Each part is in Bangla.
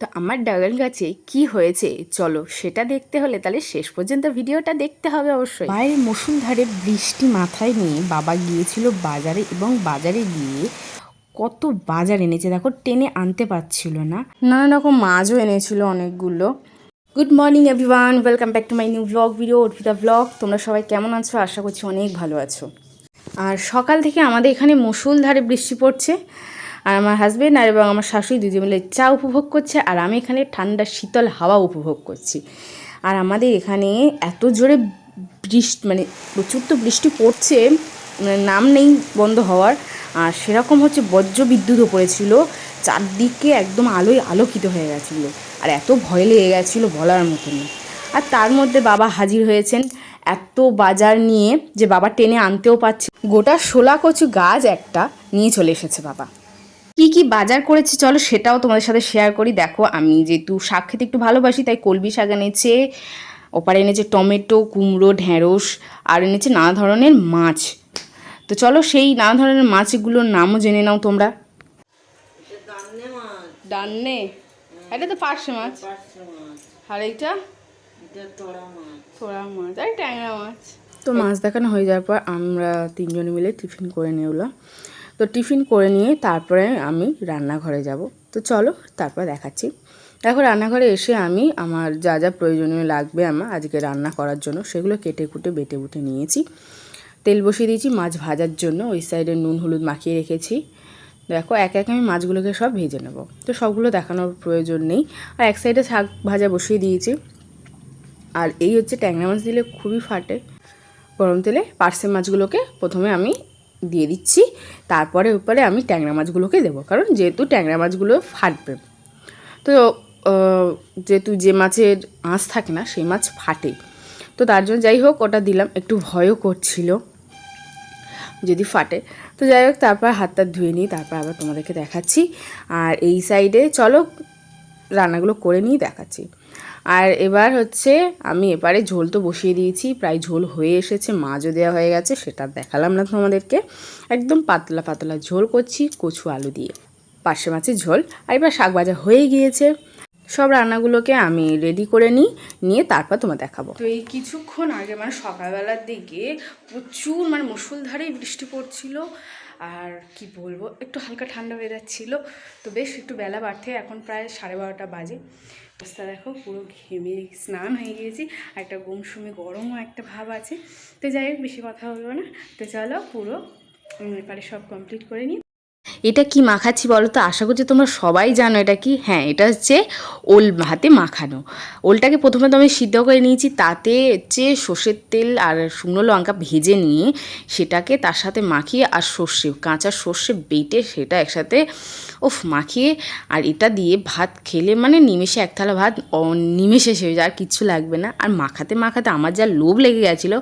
তো আমার ড্রাগন গাছে কি হয়েছে? চলো সেটা দেখতে হলে তাহলে শেষ পর্যন্ত ভিডিওটা দেখতে হবে অবশ্যই। বাইরে মুসুলধারে বৃষ্টি মাথায় নিয়ে বাবা গিয়েছিল বাজারে এবং বাজারে গিয়ে কত বাজার এনেছে দেখো, টেনে আনতে পারছিল না। নানা রকম মাছও এনেছিল অনেকগুলো। Good morning everyone welcome back to my new vlog video Arpita vlog তোমরা সবাই কেমন আছো? আশা করছি অনেক ভালো আছো। আর সকাল থেকে আমাদের এখানে মুসুলধারে বৃষ্টি পড়ছে। আর আমার হাজবেন্ড আর এবং আমার শাশুড়ি দুজন মিলে চা উপভোগ করছে, আর আমি এখানে ঠান্ডা, শীতল হাওয়া উপভোগ করছি। আর আমাদের এখানে এত জোরে বৃষ্টি মানে প্রচুর তো বৃষ্টি পড়ছে মানে নাম নেই বন্ধ হওয়ার। আর সেরকম হচ্ছে বজ্র বিদ্যুৎও পড়েছিল, চারদিকে একদম আলোয় আলোকিত হয়ে গেছিল। আর এত ভয় লেগে গেছিল বলার মতো আর তার মধ্যে বাবা হাজির হয়েছেন। এত বাজার নিয়ে যে বাবা টেনে আনতেও পারছে গোটা শোলা কচু গাছ একটা নিয়ে চলে এসেছে বাবা। কি কি বাজার করেছি চলো সেটাও তোমাদের সাথে শেয়ার করি। দেখো আমি যেহেতু শাক খেতে একটু ভালোবাসি তাই কলবি শাক এনেছে ওপারে এনেছে টমেটো কুমড়ো ঢ্যাঁড়স আর এনেছে নানা ধরনের মাছ। তো চলো সেই নানা ধরনের মাছগুলোর নামও জেনে নাও তোমরা। ডান্নে এটা তো পার্শে মাছ। আর এইটা? এটা তোড়া মাছ। আর ট্যাংরা মাছ। তো মাছ দেখানো হয়ে যাওয়ার পর আমরা তিনজনে মিলে টিফিন করে নিলাম তো টিফিন করে নিয়ে তারপরে আমি রান্নাঘরে যাব। তো চলো তারপর দেখাচ্ছি। দেখো রান্নাঘরে এসে আমি আমার যা যা প্রয়োজনীয় লাগবে আমার আজকে রান্না করার জন্য সেগুলো কেটে কুটে বেটে বুটে নিয়েছি। তেল বসিয়ে দিয়েছি মাছ ভাজার জন্য, ওই সাইডে নুন হলুদ মাখিয়ে রেখেছি। দেখো এক এক আমি মাছগুলোকে সব ভেজে নেব। তো সবগুলো দেখানোর প্রয়োজন নেই। আর এক সাইডে শাক ভাজা বসিয়ে দিয়েছি। আর এই হচ্ছে ট্যাংরা মাছ দিলে খুবই ফাটে। গরম তেলে পার্সে মাছগুলোকে প্রথমে আমি দিয়ে দিচ্ছি। তারপরে উপরে আমি ট্যাংরা মাছগুলোকে দেবো, কারণ যেহেতু ট্যাংরা মাছগুলো ফাটবে। তো যেহেতু যে মাছের আঁশ থাকে না, সেই মাছ ফাটে। তো তার জন্য যাই হোক, ওটা দিলাম। একটু ভয়ও করছিল যদি ফাটে। তো যাই হোক, তারপর হাতটা ধুয়ে নিই, তারপর আবার তোমাদেরকে দেখাচ্ছি। আর এই সাইডে চলো, রান্নাগুলো করে নিয়ে দেখাচ্ছি। আর এবার হচ্ছে আমি এবারে ঝোল তো বসিয়ে দিয়েছি, প্রায় ঝোল হয়ে এসেছে, মাছও দেওয়া হয়ে গেছে, সেটা দেখালাম না তোমাদেরকে। একদম পাতলা পাতলা ঝোল করছি কচু আলু দিয়ে। পার্শে মাছের ঝোল, আর এবার শাক ভাজা হয়ে গিয়েছে। সব রান্নাগুলোকে আমি রেডি করে নিই, নিয়ে তারপর তোমার দেখাবো। তো এই কিছুক্ষণ আগে মানে সকালবেলার দিকে প্রচুর মানে মুসুলধারেই বৃষ্টি পড়ছিল আর কি বলব, একটু হালকা ঠান্ডা ওয়েদার ছিল তো বেশ একটু বেলা বাড়তে, এখন প্রায় সাড়ে বারোটা বাজে। রাস্তা দেখো, পুরো ঘেমে স্নান হয়ে গিয়েছি, আর একটা গুমসুমে গরমও একটা ভাব আছে। তো যাই হোক, বেশি কথা বলব না। তো চলো পুরো ব্যাপারে সব কমপ্লিট করে নিই। এটা কি মাখাচ্ছি বলো তো? আশা করছি তোমরা সবাই জানো এটা কি। হ্যাঁ এটা হচ্ছে ওল হাতে মাখানো। ওলটাকে প্রথমে তো আমি সিদ্ধ করে নিয়েছি, তাতে হচ্ছে সর্ষের তেল আর শুকনো লঙ্কা ভেজে নিয়ে সেটাকে তার সাথে মাখিয়ে আর সর্ষে, কাঁচা সর্ষে বেটে সেটা একসাথে ওফ মাখিয়ে আর এটা দিয়ে ভাত খেলে মানে নিমেষে এক থালা ভাত নিমেষে শেষ আর কিচ্ছু লাগবে না। আর মাখাতে মাখাতে আমার যা লোভ লেগে গেছিল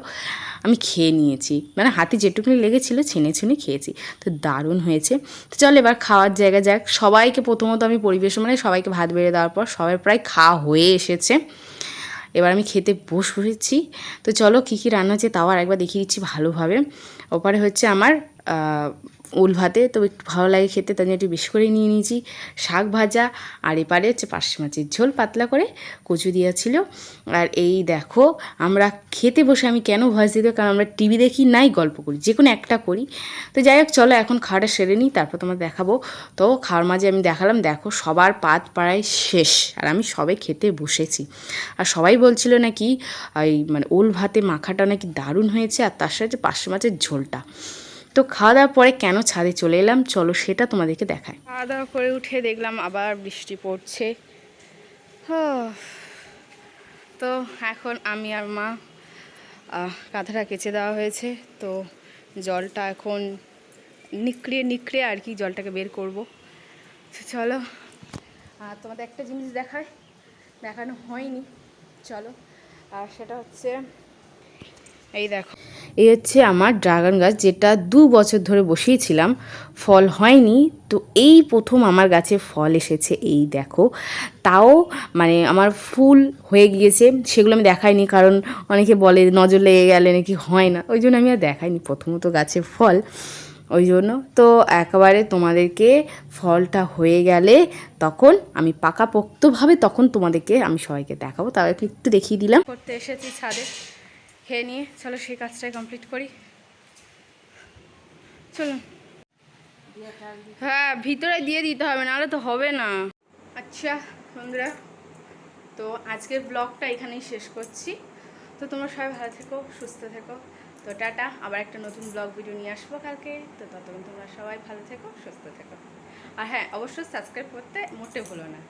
আমি খেয়ে নিয়েছি। মানে হাতে যেটুকুনি লেগেছিলো ছেনে ছুনে খেয়েছি। তো দারুণ হয়েছে। তো চল এবার খাওয়ার জায়গা যাক। সবাইকে প্রথমত আমি পরিবেশন মানে সবাইকে ভাত বেড়ে দেওয়ার পর সবাই প্রায় খাওয়া হয়ে এসেছে। এবার আমি খেতে বস, বসেছি। তো চলো কী কী রান্না হচ্ছে তাও আর একবার দেখিয়ে দিচ্ছি ভালোভাবে। ওপারে হচ্ছে আমার উল ভাতে, তো একটু ভালো লাগে খেতে, তাই জন্য একটু বেশি করে নিয়ে নিয়েছি। শাক ভাজা আর এপারে হচ্ছে পার্শে মাছের ঝোল, পাতলা করে কচু দেওয়া ছিল। আর এই দেখো, আমরা খেতে বসে আমি কেন ভয়েস দিতে কারণ আমরা টিভি দেখি, নাই গল্প করি, যে কোনো একটা করি। তো যাই হোক, চলো এখন খাওয়াটা সেরে নিই, তারপর তোমার দেখাবো। তো খাওয়ার মাঝে আমি দেখালাম, দেখো সবার পাত পাড়ায় শেষ, আর আমি সবে খেতে বসেছি। আর সবাই বলছিল নাকি, ওই মানে ওল ভাতে মাখাটা নাকি দারুণ হয়েছে, আর তার সাথে পার্শে মাছের ঝোলটা। তো খাওয়া দাওয়ার পরে কেন ছাদে চলে এলাম? চলো সেটা তোমাদেরকে দেখায় খাওয়া দাওয়া করে উঠে দেখলাম আবার বৃষ্টি পড়ছে। তো এখন আমি আর মা কাঁথাটা কেচে দেওয়া হয়েছে। তো জলটা এখন নিকড়িয়ে নিকড়িয়ে আর কি জলটাকে বের করব। চলো আর তোমাদের একটা জিনিস দেখায় দেখানো হয়নি। চলো, আর সেটা হচ্ছে এই দেখো। এই হচ্ছে আমার ড্রাগন গাছ, যেটা দু বছর ধরে বসিয়েছিলাম। ফল হয়নি, তো এই প্রথম আমার গাছে ফল এসেছে, এই দেখো। তাও মানে আমার ফুল হয়ে গিয়েছে, সেগুলো আমি দেখাইনি, কারণ অনেকে বলে নজর লেগে গেলে নাকি হয় না। ওই জন্য আমি আর দেখাইনি প্রথমত গাছে ফল। ওই জন্য তো একেবারে তোমাদেরকে ফলটা হয়ে গেলে তখন আমি পাকাপোক্তভাবে তখন তোমাদেরকে, আমি সবাইকে দেখাবো, তাও একটু দেখিয়ে দিলাম। করতে এসেছি ছাদে। খেয়ে নিয়ে, চলো সেই কাজটাই কমপ্লিট করি। চলুন। হ্যাঁ ভিতরে দিয়ে দিতে হবে, নাহলে তো হবে না। আচ্ছা বন্ধুরা, তো আজকের ব্লগটা এখানেই শেষ করছি। তো তোমরা সবাই ভালো থেকো, সুস্থ থেকো। তো টাটা, আবার একটা নতুন ব্লগ ভিডিও নিয়ে আসব কালকে। তো ততক্ষণ তোমরা সবাই ভালো থেকো, সুস্থ থেকো। আর হ্যাঁ অবশ্যই সাবস্ক্রাইব করতে মোটে ভুলো না।